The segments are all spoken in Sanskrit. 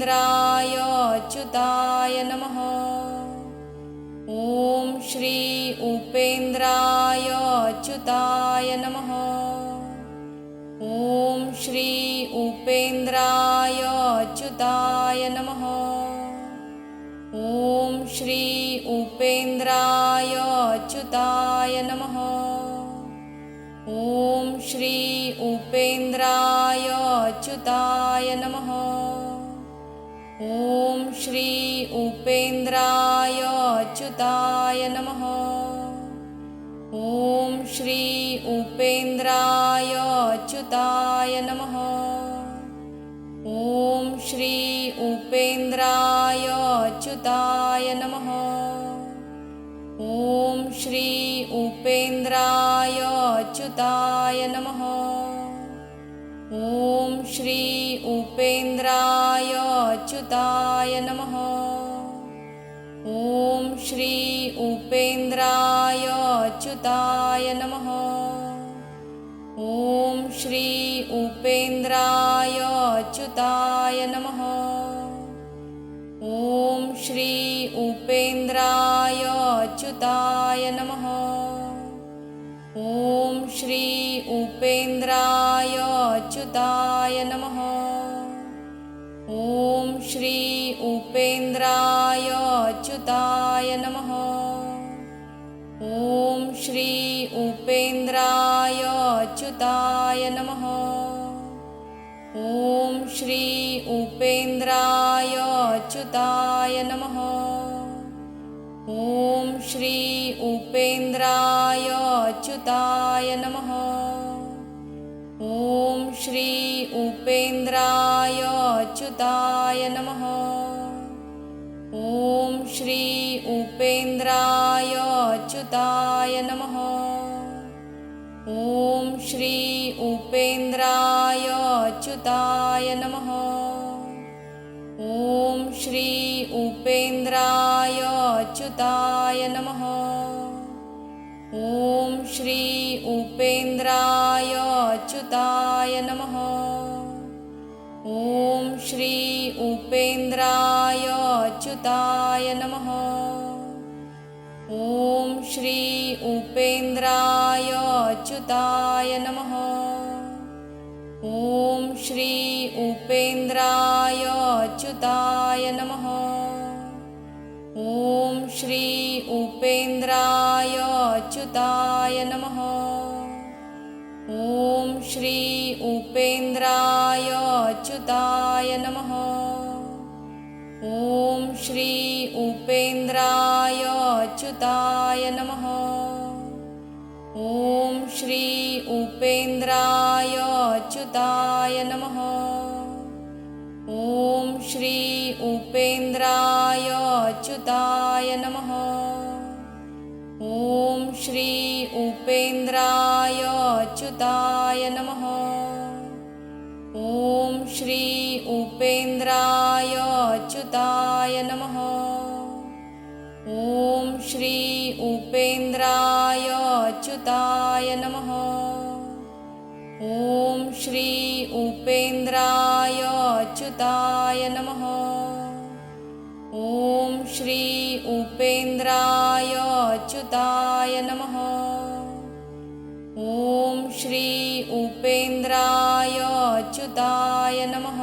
न्द्रायच्युताय नमः। ॐ श्री उपेन्द्राय अच्युताय नमः। ॐ श्री उपेन्द्राय अच्युताय नमः। ॐ श्री उपेन्द्राय अच्युताय नमः। ॐ श्री उपेन्द्राय अुताय ॐ श्री उपेन्द्राय अच्युताय नमः। ॐ श्री उपेन्द्राय अच्युताय नमः। ॐ श्री उपेन्द्राय अच्युताय नमः। ॐ श्री उपेन्द्राय अच्युताय ॐ श्री उपेन्द्राय अच्युताय नमः। ॐ श्री उपेन्द्राय अच्युताय नमः। ॐ श्री उपेन्द्राय अच्युताय नमः। ॐ श्री उपेन्द्राय अच्युताय नमः ॐ श्री उपेन्द्राय अच्युताय नमः। ॐ श्री उपेन्द्राय अच्युताय नमः। ॐ श्री उपेन्द्राय अच्युताय नमः। ॐ श्री उपेन्द्राय अच्युताय नमः। ॐ श्री उपेन्द्राय ॐ श्री उपेन्द्राय अच्युताय नमः। ॐ श्री उपेन्द्राय अच्युताय नमः। ॐ श्री उपेन्द्राय अच्युताय नमः। ॐ श्री उपेन्द्राय अच्युताय अच्युताय नमः। ॐ श्री उपेन्द्राय अच्युताय नमः। ॐ श्री उपेन्द्राय अच्युताय नमः। ॐ श्री उपेन्द्राय अच्युताय नमः। ॐ श्री उपेन्द्राय ॐ श्री उपेन्द्राय अच्युताय नमः। ॐ श्री उपेन्द्राय अच्युताय नमः। ॐ श्री ॐ श्री उपेन्द्राय अच्युताय नमः। ॐ श्री उपेन्द्राय अच्युताय नमः। ॐ श्री उपेन्द्राय अच्युताय नमः।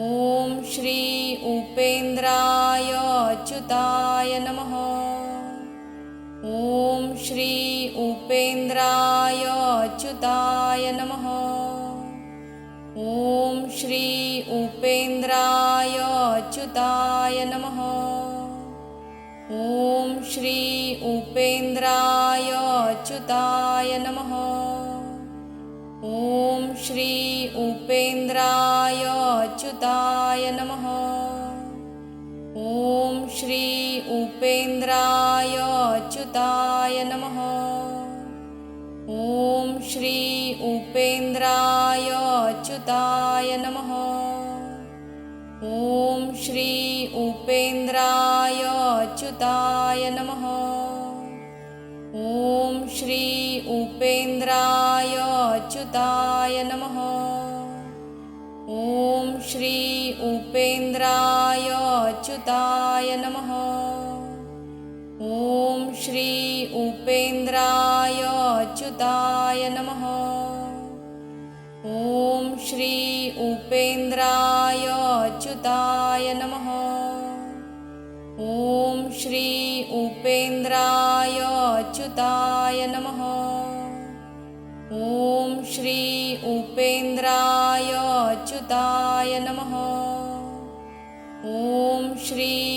ॐ श्री उपेन्द्राय अच्युताय नमः उपेन्द्राय अच्युताय नमः। ॐ श्री उपेन्द्राय अच्युताय नमः। ॐ श्री उपेन्द्राय अच्युताय नमः। ॐ श्री उपेन्द्राय अच्युताय नमः ॐ श्री उपेन्द्राय अच्युताय नमः। ॐ श्री उपेन्द्राय अच्युताय नमः। ॐ श्री उपेन्द्राय अच्युताय नमः। ॐ श्री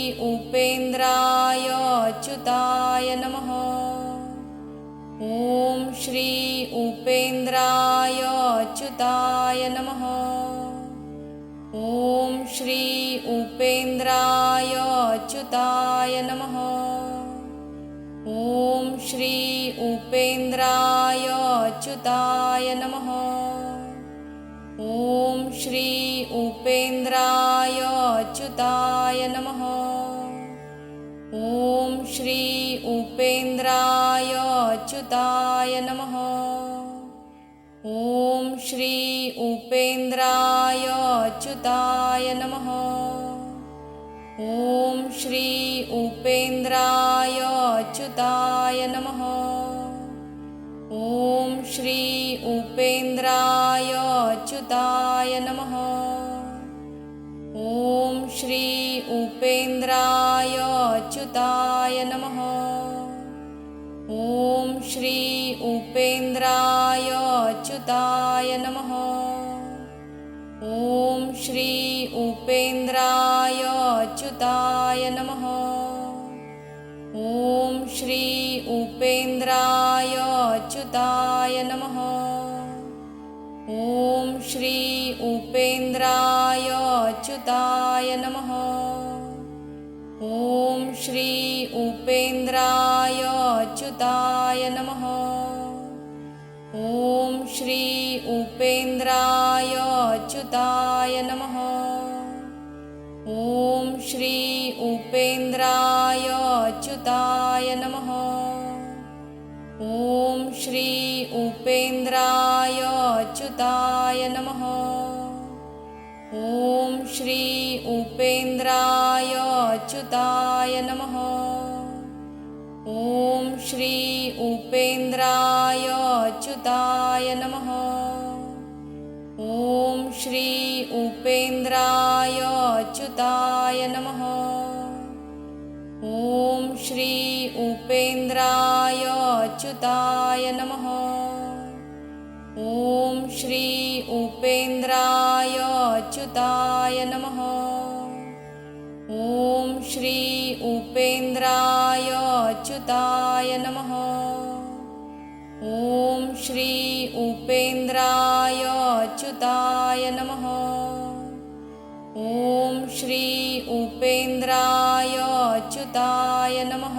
उपेन्द्रायच्युताय नमः। ॐ श्री उपेन्द्राय चुताय नमः। ॐ श्री उपेन्द्राय अच्युताय नमः। ॐ श्री उपेन्द्राय अच्युताय नमः। श्री उपेन्द्रा श्री उपेन्द्राय अच्युताय नमः। ॐ श्री उपेन्द्राय अच्युताय नमः। ॐ श्री उपेन्द्राय अच्युताय नमः। ॐ श्री उपेन्द्राय अच्युताय नमः। ॐ श्री उपेन्द्राय अच्युताय नमः। ॐ श्री उपेन्द्राय अच्युताय नमः। ॐ श्री उपेन्द्राय अच्युताय नमः। ॐ श्री उपेन्द्राय अच्युताय नमः। ॐ श्री उपेन्द्राय अच्युताय उपेन्द्रायच्युताय नमः। ॐ श्री उपेन्द्राय अच्युताय नमः। ॐ श्री उपेन्द्राय अच्युताय नमः। ॐ श्री उपेन्द्राय अच्युताय नमः। ॐ श्री उपेन्द्राय अच्युताय नमः। ॐ श्री उपेन्द्राय अच्युताय नमः।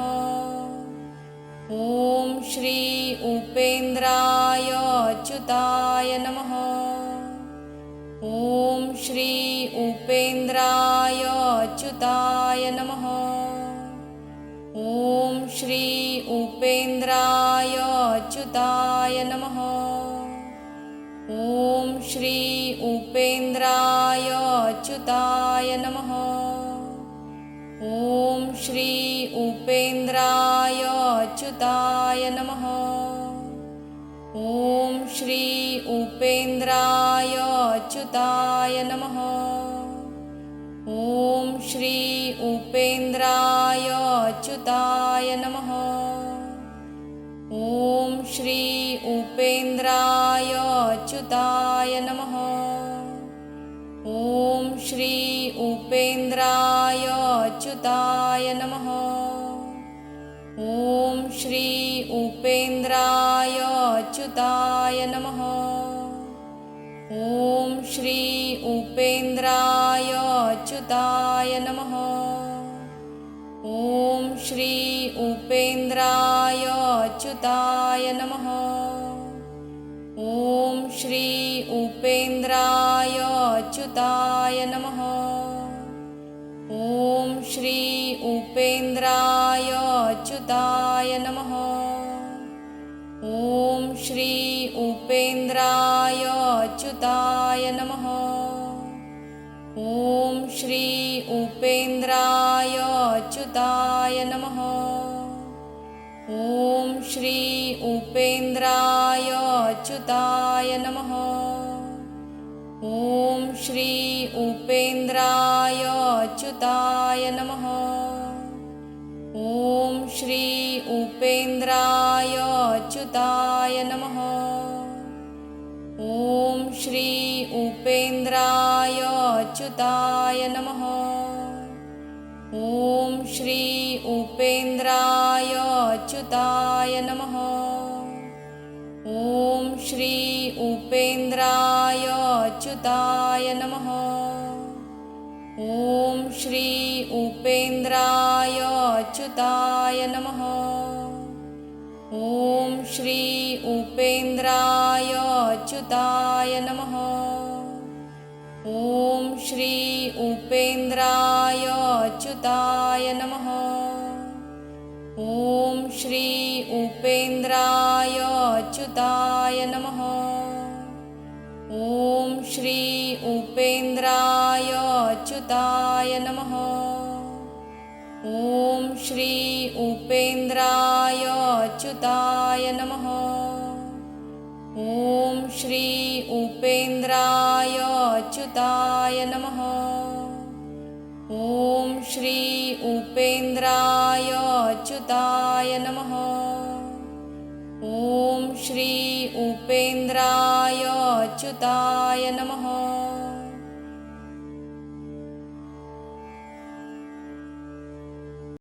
ॐ श्री उपेन्द्राय अच्युताय नमः। ॐ श्री उपेन्द्राय अच्युताय नमः। ॐ श्री उपेन्द्राय अच्युताय अच्युताय नमः ॐ श्री उपेन्द्राय अच्युताय नमः ॐ श्री उपेन्द्राय अच्युताय नमः ॐ श्री उपेन्द्राय अच्युताय नमः ॐ श्री उपेन्द्राय अच्युताय नमः ॐ श्री उपेन्द्राय अच्युताय नमः। ॐ श्री उपेन्द्राय अच्युताय नमः। ॐ श्री उपेन्द्राय अच्युताय नमः नमः। ॐ श्री उपेन्द्राय अच्युताय नमः। ॐ श्री उपेन्द्राय अच्युताय नमः। ॐ श्री उपेन्द्राय अच्युताय नमः। ॐ श्री उपेन्द्राय अच्युताय नमः। ॐ श्री अच्युताय नमः। ॐ श्री उपेन्द्राय अच्युताय नमः। ॐ श्री उपेन्द्राय अच्युताय नमः। ॐ श्री उपेन्द्राय अच्युताय नमः। ॐ श्री उपेन्द्राय अच्युताय नमः उपेन्द्राय अच्युताय नमः। ॐ श्री उपेन्द्राय अच्युताय नमः। ॐ श्री उपेन्द्राय अच्युताय नमः। ॐ श्री उपेन्द्राय अच्युताय नमः। ॐ श्री उपेन्द्राय अच्युताय नमः ॐ श्री उपेन्द्राय अच्युताय नमः। ॐ श्री उपेन्द्राय अच्युताय नमः